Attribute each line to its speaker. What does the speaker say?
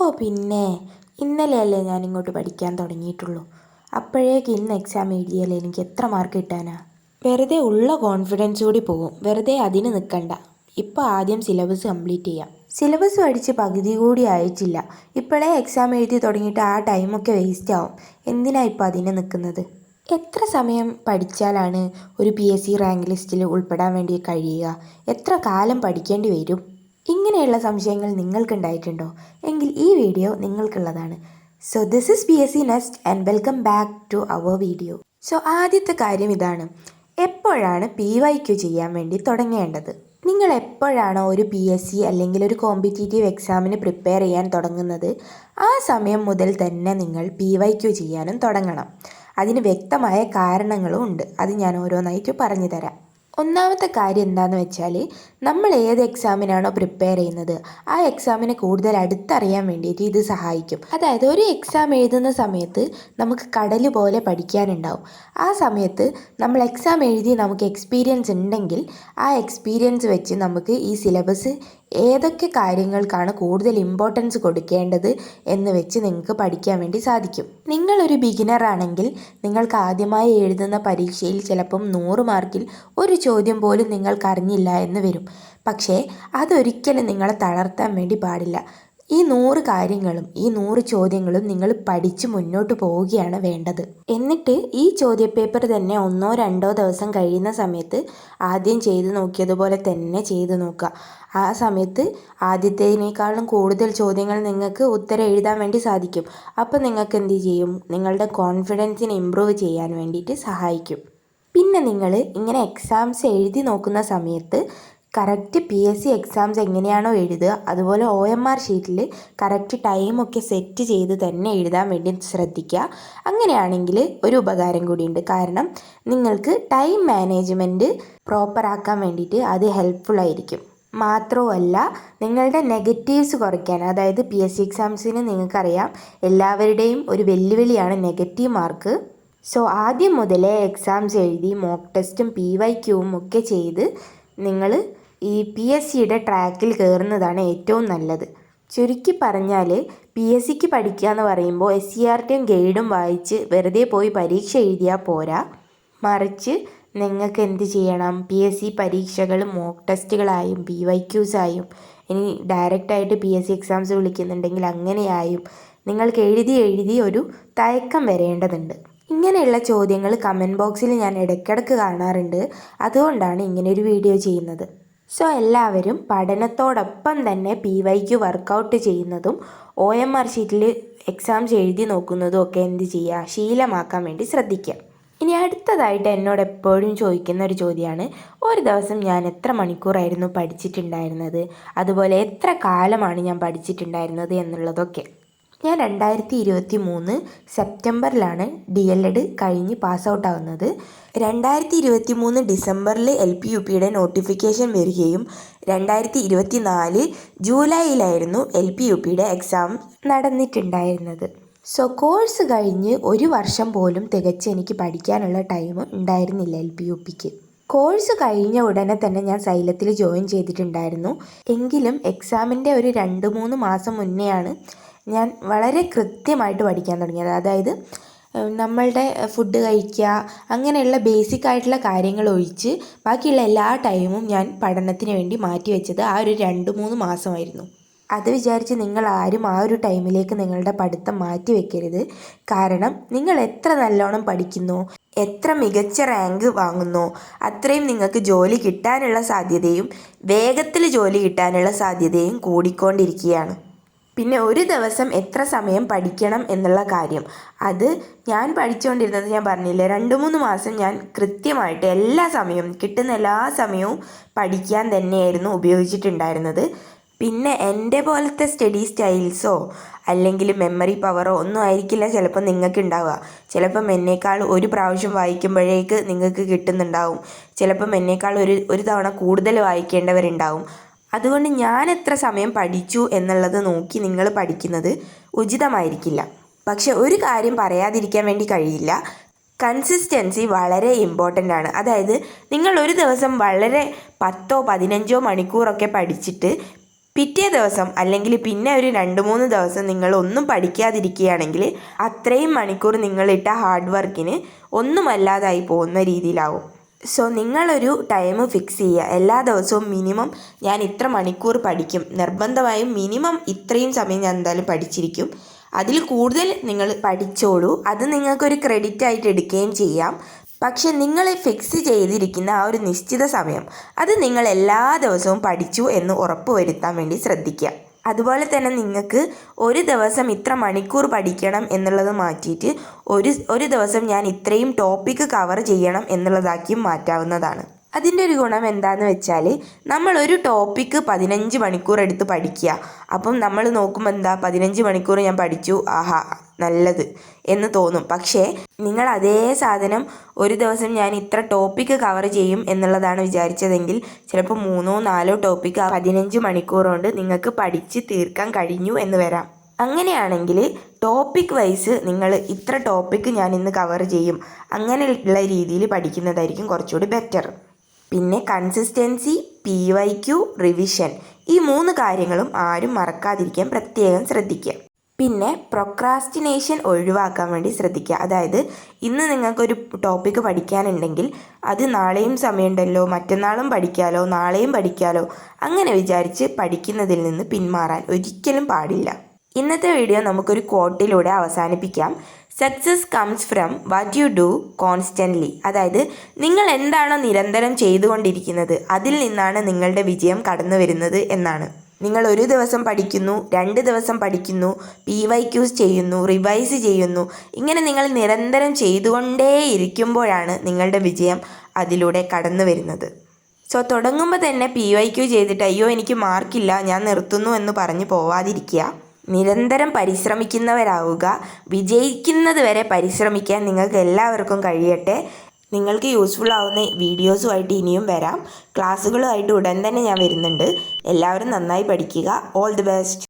Speaker 1: ഓ പിന്നെ. ഇന്നലെയല്ലേ ഞാൻ ഇങ്ങോട്ട് പഠിക്കാൻ തുടങ്ങിയിട്ടുള്ളൂ. അപ്പോഴേക്ക് ഇന്ന് എക്സാം എഴുതിയാലേ എനിക്ക് എത്ര മാർക്ക് കിട്ടാനാ? വെറുതെ ഉള്ള കോൺഫിഡൻസ് കൂടി പോകും. വെറുതെ അതിന് നിൽക്കണ്ട ഇപ്പോൾ ആദ്യം സിലബസ് കംപ്ലീറ്റ് ചെയ്യാം. സിലബസ് പഠിച്ച് പകുതി കൂടി ആയിട്ടില്ല. ഇപ്പോഴേ എക്സാം എഴുതി തുടങ്ങിയിട്ട് ആ ടൈമൊക്കെ വേസ്റ്റ് ആവും. എന്തിനാ ഇപ്പോൾ അതിന് നിൽക്കുന്നത് എത്ര സമയം പഠിച്ചാലാണ് ഒരു പി എസ് സി റാങ്ക് ലിസ്റ്റിൽ ഉൾപ്പെടാൻ വേണ്ടി കഴിയുക? എത്ര കാലം പഠിക്കേണ്ടി വരും? ഇങ്ങനെയുള്ള സംശയങ്ങൾ നിങ്ങൾക്കുണ്ടായിട്ടുണ്ടോ? എങ്കിൽ ഈ video നിങ്ങൾക്കുള്ളതാണ്. So this is B S C nest and welcome back to our video so ആദ്യത്തെ കാര്യം ഇതാണ്. എപ്പോഴാണ് പി വൈ ക്യു ചെയ്യാൻ വേണ്ടി തുടങ്ങേണ്ടത്? നിങ്ങൾ എപ്പോഴാണോ ഒരു പി എസ് സി അല്ലെങ്കിൽ ഒരു കോമ്പറ്റേറ്റീവ് എക്സാമിന് പ്രിപ്പയർ ചെയ്യാൻ തുടങ്ങുന്നത്? ആ സമയം മുതൽ തന്നെ നിങ്ങൾ പി വൈ ക്യു ചെയ്യാനും തുടങ്ങണം. അതിന് വ്യക്തമായ കാരണങ്ങളും ഉണ്ട്. അത് ഞാൻ ഓരോന്നായിട്ട് പറഞ്ഞു തരാം ഒന്നാമത്തെ കാര്യം എന്താണെന്ന് വെച്ചാൽ നമ്മൾ ഏത് എക്സാമിനാണോ പ്രിപ്പയർ ചെയ്യുന്നത് ആ എക്സാമിനെ കൂടുതൽ അടുത്തറിയാൻ വേണ്ടിയിട്ട് ഇത് സഹായിക്കും. അതായത് ഒരു എക്സാം എഴുതുന്ന സമയത്ത് നമുക്ക് കടൽ പോലെ പഠിക്കാനുണ്ടാവും. ആ സമയത്ത് നമ്മൾ എക്സാം എഴുതി നമുക്ക് എക്സ്പീരിയൻസ് ഉണ്ടെങ്കിൽ ആ എക്സ്പീരിയൻസ് വെച്ച് നമുക്ക് ഈ സിലബസ് ഏതൊക്കെ കാര്യങ്ങൾക്കാണ് കൂടുതൽ ഇമ്പോർട്ടൻസ് കൊടുക്കേണ്ടത് എന്ന് വെച്ച് നിങ്ങൾക്ക് പഠിക്കാൻ വേണ്ടി സാധിക്കും. നിങ്ങളൊരു ബിഗിനർ ആണെങ്കിൽ നിങ്ങൾക്ക് ആദ്യമായി എഴുതുന്ന പരീക്ഷയിൽ ചിലപ്പം നൂറ് മാർക്കിൽ ഒരു ചോദ്യം പോലും നിങ്ങൾക്ക് അറിഞ്ഞില്ല എന്ന് വരും. പക്ഷേ അതൊരിക്കലും നിങ്ങളെ തളർത്താൻ വേണ്ടി പാടില്ല. ഈ നൂറ് കാര്യങ്ങളും ഈ നൂറ് ചോദ്യങ്ങളും നിങ്ങൾ പഠിച്ച് മുന്നോട്ട് പോവുകയാണ് വേണ്ടത്. എന്നിട്ട് ഈ ചോദ്യപേപ്പർ തന്നെ ഒന്നോ രണ്ടോ ദിവസം കഴിയുന്ന സമയത്ത് ആദ്യം ചെയ്തു നോക്കിയതുപോലെ തന്നെ ചെയ്തു നോക്കുക. ആ സമയത്ത് ആദ്യത്തേതിനേക്കാളും കൂടുതൽ ചോദ്യങ്ങൾ നിങ്ങൾക്ക് ഉത്തരം എഴുതാൻ വേണ്ടി സാധിക്കും. അപ്പോൾ നിങ്ങൾക്ക് എന്ത് ചെയ്യും? നിങ്ങളുടെ കോൺഫിഡൻസിനെ ഇമ്പ്രൂവ് ചെയ്യാൻ വേണ്ടിയിട്ട് സഹായിക്കും. പിന്നെ നിങ്ങൾ ഇങ്ങനെ എക്സാംസ് എഴുതി നോക്കുന്ന സമയത്ത് correct P S C exams എങ്ങനെയാണോ എഴുതുക അതുപോലെ ഒ എം ആർ ഷീറ്റിൽ കറക്റ്റ് ടൈമൊക്കെ സെറ്റ് ചെയ്ത് തന്നെ എഴുതാൻ വേണ്ടി ശ്രദ്ധിക്കുക. അങ്ങനെയാണെങ്കിൽ ഒരു ഉപകാരം കൂടിയുണ്ട്. കാരണം നിങ്ങൾക്ക് ടൈം മാനേജ്മെന്റ് പ്രോപ്പറാക്കാൻ വേണ്ടിയിട്ട് അത് ഹെൽപ്ഫുൾ ആയിരിക്കും. മാത്രവുമല്ല നിങ്ങളുടെ നെഗറ്റീവ്സ് കുറയ്ക്കാൻ അതായത് പി എസ് സി എക്സാംസിന് നിങ്ങൾക്കറിയാം എല്ലാവരുടെയും ഒരു വെല്ലുവിളിയാണ് നെഗറ്റീവ് മാർക്ക് സോ ആദ്യം മുതലേ എക്സാംസ് എഴുതി മോക്ക് ടെസ്റ്റും പി വൈ ക്യൂവും ഒക്കെ ചെയ്ത് നിങ്ങൾ ഈ പി എസ് സിയുടെ ട്രാക്കിൽ കയറുന്നതാണ് ഏറ്റവും നല്ലത്. ചുരുക്കി പറഞ്ഞാൽ പി എസ് സിക്ക് പഠിക്കുക എന്ന് പറയുമ്പോൾ എസ് സി ആർ ടിയും ഗൈഡും വായിച്ച് വെറുതെ പോയി പരീക്ഷ എഴുതിയാൽ പോരാ. മറിച്ച് നിങ്ങൾക്ക് എന്ത് ചെയ്യണം? പി എസ് സി പരീക്ഷകൾ മോക്ക് ടെസ്റ്റുകളായും പി വൈ ക്യൂസായും ഇനി ഡയറക്റ്റായിട്ട് പി എസ് സി എക്സാംസ് വിളിക്കുന്നുണ്ടെങ്കിൽ അങ്ങനെയായും നിങ്ങൾക്ക് എഴുതി എഴുതി ഒരു തയക്കം വരേണ്ടതുണ്ട്. ഇങ്ങനെയുള്ള ചോദ്യങ്ങൾ കമന്റ് ബോക്സിൽ ഞാൻ ഇടയ്ക്കിടയ്ക്ക് കാണാറുണ്ട്. അതുകൊണ്ടാണ് ഇങ്ങനൊരു വീഡിയോ ചെയ്യുന്നത്. സോ എല്ലാവരും പഠനത്തോടൊപ്പം തന്നെ പി വൈക്ക് വർക്കൗട്ട് ചെയ്യുന്നതും ഒ എം ആർ ഷീറ്റിൽ എക്സാംസ് എഴുതി നോക്കുന്നതും ഒക്കെ എന്ത് ചെയ്യുക? ശീലമാക്കാൻ വേണ്ടി ശ്രദ്ധിക്കുക. ഇനി അടുത്തതായിട്ട് എന്നോട് എപ്പോഴും ചോദിക്കുന്ന ഒരു ചോദ്യമാണ്. ഒരു ദിവസം ഞാൻ എത്ര മണിക്കൂറായിരുന്നു പഠിച്ചിട്ടുണ്ടായിരുന്നത്? അതുപോലെ എത്ര കാലമാണ് ഞാൻ പഠിച്ചിട്ടുണ്ടായിരുന്നത് എന്നുള്ളതൊക്കെ. ഞാൻ രണ്ടായിരത്തി ഇരുപത്തി മൂന്ന് സെപ്റ്റംബറിലാണ് ഡി എൽ എഡ് കഴിഞ്ഞ് പാസ് ഔട്ട് ആവുന്നത് രണ്ടായിരത്തി ഇരുപത്തി മൂന്ന് ഡിസംബറിൽ എൽ പി യു പിയുടെ നോട്ടിഫിക്കേഷൻ വരികയും രണ്ടായിരത്തി ഇരുപത്തി നാല് ജൂലൈയിലായിരുന്നു എൽ പി യു പിയുടെ എക്സാം നടന്നിട്ടുണ്ടായിരുന്നത്. സോ കോഴ്സ് കഴിഞ്ഞ് ഒരു വർഷം പോലും തികച്ച് എനിക്ക് പഠിക്കാനുള്ള ടൈം ഉണ്ടായിരുന്നില്ല എൽ പി യു പിക്ക്. കോഴ്സ് കഴിഞ്ഞ ഉടനെ തന്നെ ഞാൻ സൈലത്തിൽ ജോയിൻ ചെയ്തിട്ടുണ്ടായിരുന്നു. എങ്കിലും എക്സാമിന്റെ ഒരു രണ്ട് മൂന്ന് മാസം മുന്നെയാണ് ഞാൻ വളരെ കൃത്യമായിട്ട് പഠിക്കാൻ തുടങ്ങിയത് അതായത് നമ്മളുടെ ഫുഡ് കഴിക്കുക അങ്ങനെയുള്ള ബേസിക് ആയിട്ടുള്ള കാര്യങ്ങൾ ഒഴിച്ച് ബാക്കിയുള്ള എല്ലാ ടൈമും ഞാൻ പഠനത്തിന് വേണ്ടി മാറ്റി വെച്ചത് ആ ഒരു രണ്ട് മൂന്ന് മാസമായിരുന്നു. അത് വിചാരിച്ച് നിങ്ങൾ ആരും ആ ഒരു ടൈമിലേക്ക് നിങ്ങളുടെ പഠിത്തം മാറ്റി വെക്കരുത്. കാരണം നിങ്ങൾ എത്ര നല്ലോണം പഠിക്കുന്നു എത്ര മികച്ച റാങ്ക് വാങ്ങുന്നു അത്രയും നിങ്ങൾക്ക് ജോലി കിട്ടാനുള്ള സാധ്യതയും വേഗത്തിൽ ജോലി കിട്ടാനുള്ള സാധ്യതയും കൂടിക്കൊണ്ടിരിക്കുകയാണ്. പിന്നെ ഒരു ദിവസം എത്ര സമയം പഠിക്കണം എന്നുള്ള കാര്യം. അത് ഞാൻ പഠിച്ചുകൊണ്ടിരുന്നത് ഞാൻ പറഞ്ഞില്ലേ രണ്ട് മൂന്ന് മാസം ഞാൻ കൃത്യമായിട്ട് എല്ലാ സമയവും കിട്ടുന്ന എല്ലാ സമയവും പഠിക്കാൻ തന്നെയായിരുന്നു ഉപയോഗിച്ചിട്ടുണ്ടായിരുന്നത്. പിന്നെ എന്റെ പോലത്തെ സ്റ്റഡി സ്റ്റൈൽസോ അല്ലെങ്കിൽ മെമ്മറി പവറോ ഒന്നും ആയിരിക്കില്ല ചിലപ്പോൾ നിങ്ങൾക്ക് ഉണ്ടാവുക ചിലപ്പം എന്നേക്കാൾ ഒരു പ്രാവശ്യം വായിക്കുമ്പോഴേക്ക് നിങ്ങൾക്ക് കിട്ടുന്നുണ്ടാവും. ചിലപ്പം എന്നേക്കാൾ ഒരു ഒരു തവണ കൂടുതൽ വായിക്കേണ്ടവരുണ്ടാവും. അതുകൊണ്ട് ഞാൻ എത്ര സമയം പഠിച്ചു എന്നുള്ളത് നോക്കി നിങ്ങൾ പഠിക്കുന്നത് ഉചിതമായിരിക്കില്ല. പക്ഷെ ഒരു കാര്യം പറയാതിരിക്കാൻ വേണ്ടി കഴിയില്ല. കൺസിസ്റ്റൻസി വളരെ ഇമ്പോർട്ടന്റ് ആണ്. അതായത് നിങ്ങൾ ഒരു ദിവസം വളരെ പത്തോ പതിനഞ്ചോ മണിക്കൂറൊക്കെ പഠിച്ചിട്ട് പിറ്റേ ദിവസം അല്ലെങ്കിൽ പിന്നെ ഒരു രണ്ട് മൂന്ന് ദിവസം നിങ്ങൾ ഒന്നും പഠിക്കാതിരിക്കുകയാണെങ്കിൽ അത്രയും മണിക്കൂർ നിങ്ങളിട്ട ഹാർഡ് വർക്കിന് ഒന്നുമല്ലാതായി പോകുന്ന രീതിയിലാവും. സോ നിങ്ങളൊരു ടൈം ഫിക്സ് ചെയ്യുക. എല്ലാ ദിവസവും മിനിമം ഞാൻ ഇത്ര മണിക്കൂർ പഠിക്കും. നിർബന്ധമായും മിനിമം ഇത്രയും സമയം ഞാൻ എന്തായാലും പഠിച്ചിരിക്കും. അതിൽ കൂടുതൽ നിങ്ങൾ പഠിച്ചോളൂ. അത് നിങ്ങൾക്കൊരു ക്രെഡിറ്റ് ആയിട്ട് എടുക്കുകയും ചെയ്യാം. പക്ഷെ നിങ്ങൾ ഫിക്സ് ചെയ്തിരിക്കുന്ന ആ ഒരു നിശ്ചിത സമയം അത് നിങ്ങൾ എല്ലാ ദിവസവും പഠിച്ചു എന്ന് ഉറപ്പുവരുത്താൻ വേണ്ടി ശ്രദ്ധിക്കുക. അതുപോലെ തന്നെ നിങ്ങൾക്ക് ഒരു ദിവസം ഇത്ര മണിക്കൂർ പഠിക്കണം എന്നുള്ളത് മാറ്റിയിട്ട് ഒരു ഒരു ദിവസം ഞാൻ ഇത്രയും ടോപ്പിക്ക് കവർ ചെയ്യണം എന്നുള്ളതാക്കിയും മാറ്റാവുന്നതാണ്. അതിന്റെ ഒരു ഗുണം എന്താണെന്ന് വെച്ചാൽ നമ്മൾ ഒരു ടോപ്പിക്ക് പതിനഞ്ച് മണിക്കൂർ എടുത്ത് പഠിക്കുക. അപ്പം നമ്മൾ നോക്കുമ്പോൾ എന്താ പതിനഞ്ച് മണിക്കൂർ ഞാൻ പഠിച്ചു. ആഹാ നല്ലത് എന്ന് തോന്നും. പക്ഷേ നിങ്ങൾ അതേ സാധനം ഒരു ദിവസം ഞാൻ ഇത്ര ടോപ്പിക്ക് കവർ ചെയ്യും എന്നുള്ളതാണ് വിചാരിച്ചതെങ്കിൽ ചിലപ്പോൾ മൂന്നോ നാലോ ടോപ്പിക്ക് പതിനഞ്ച് മണിക്കൂർ കൊണ്ട് നിങ്ങൾക്ക് പഠിച്ച് തീർക്കാൻ കഴിഞ്ഞു എന്ന് വരാം. അങ്ങനെയാണെങ്കിൽ ടോപ്പിക് വൈസ് നിങ്ങൾ ഇത്ര ടോപ്പിക്ക് ഞാൻ ഇന്ന് കവർ ചെയ്യും. അങ്ങനെയുള്ള രീതിയിൽ പഠിക്കുന്നതായിരിക്കും കുറച്ചുകൂടി ബെറ്റർ പിന്നെ consistency P Y Q revision ഈ മൂന്ന് കാര്യങ്ങളും ആരും മറക്കാതിരിക്കാൻ പ്രത്യേകം ശ്രദ്ധിക്കുക. പിന്നെ പ്രൊക്രാസ്റ്റിനേഷൻ ഒഴിവാക്കാൻ വേണ്ടി ശ്രദ്ധിക്കുക. അതായത് ഇന്ന് നിങ്ങൾക്കൊരു ടോപ്പിക്ക് പഠിക്കാനുണ്ടെങ്കിൽ അത് നാളെയും സമയമുണ്ടല്ലോ മറ്റന്നാളും പഠിക്കാലോ നാളെയും പഠിക്കാലോ അങ്ങനെ വിചാരിച്ച് പഠിക്കുന്നതിൽ നിന്ന് പിന്മാറാൻ ഒരിക്കലും പാടില്ല. ഇന്നത്തെ വീഡിയോ നമുക്കൊരു കോട്ടിലൂടെ അവസാനിപ്പിക്കാം. Success comes from what you do constantly അതായത് നിങ്ങൾ എന്താണോ നിരന്തരം ചെയ്തുകൊണ്ടിരിക്കുന്നത് അതിൽ നിന്നാണ് നിങ്ങളുടെ വിജയം കടന്നു വരുന്നത് എന്നാണ്. നിങ്ങൾ ഒരു ദിവസം പഠിക്കുന്നു രണ്ട് ദിവസം പഠിക്കുന്നു പി വൈ ക്യൂസ് ചെയ്യുന്നു റിവൈസ് ചെയ്യുന്നു ഇങ്ങനെ നിങ്ങൾ നിരന്തരം ചെയ്തുകൊണ്ടേയിരിക്കുമ്പോഴാണ് നിങ്ങളുടെ വിജയം അതിലൂടെ കടന്നു വരുന്നത്. സോ തുടങ്ങുമ്പോൾ തന്നെ പി വൈ ക്യൂ ചെയ്തിട്ട് അയ്യോ എനിക്ക് മാർക്കില്ല ഞാൻ നിർത്തുന്നു എന്ന് പറഞ്ഞ് പോവാതിരിക്കുക. നിരന്തരം പരിശ്രമിക്കുന്നവരാവുക. വിജയിക്കുന്നത് വരെ പരിശ്രമിക്കാൻ നിങ്ങൾക്ക് എല്ലാവർക്കും കഴിയട്ടെ. നിങ്ങൾക്ക് യൂസ്ഫുൾ ആവുന്ന വീഡിയോസുമായിട്ട് ഇനിയും വരാം. ക്ലാസ്സുകളുമായിട്ട് ഉടൻ തന്നെ ഞാൻ വരുന്നുണ്ട്. എല്ലാവരും നന്നായി പഠിക്കുക. All the best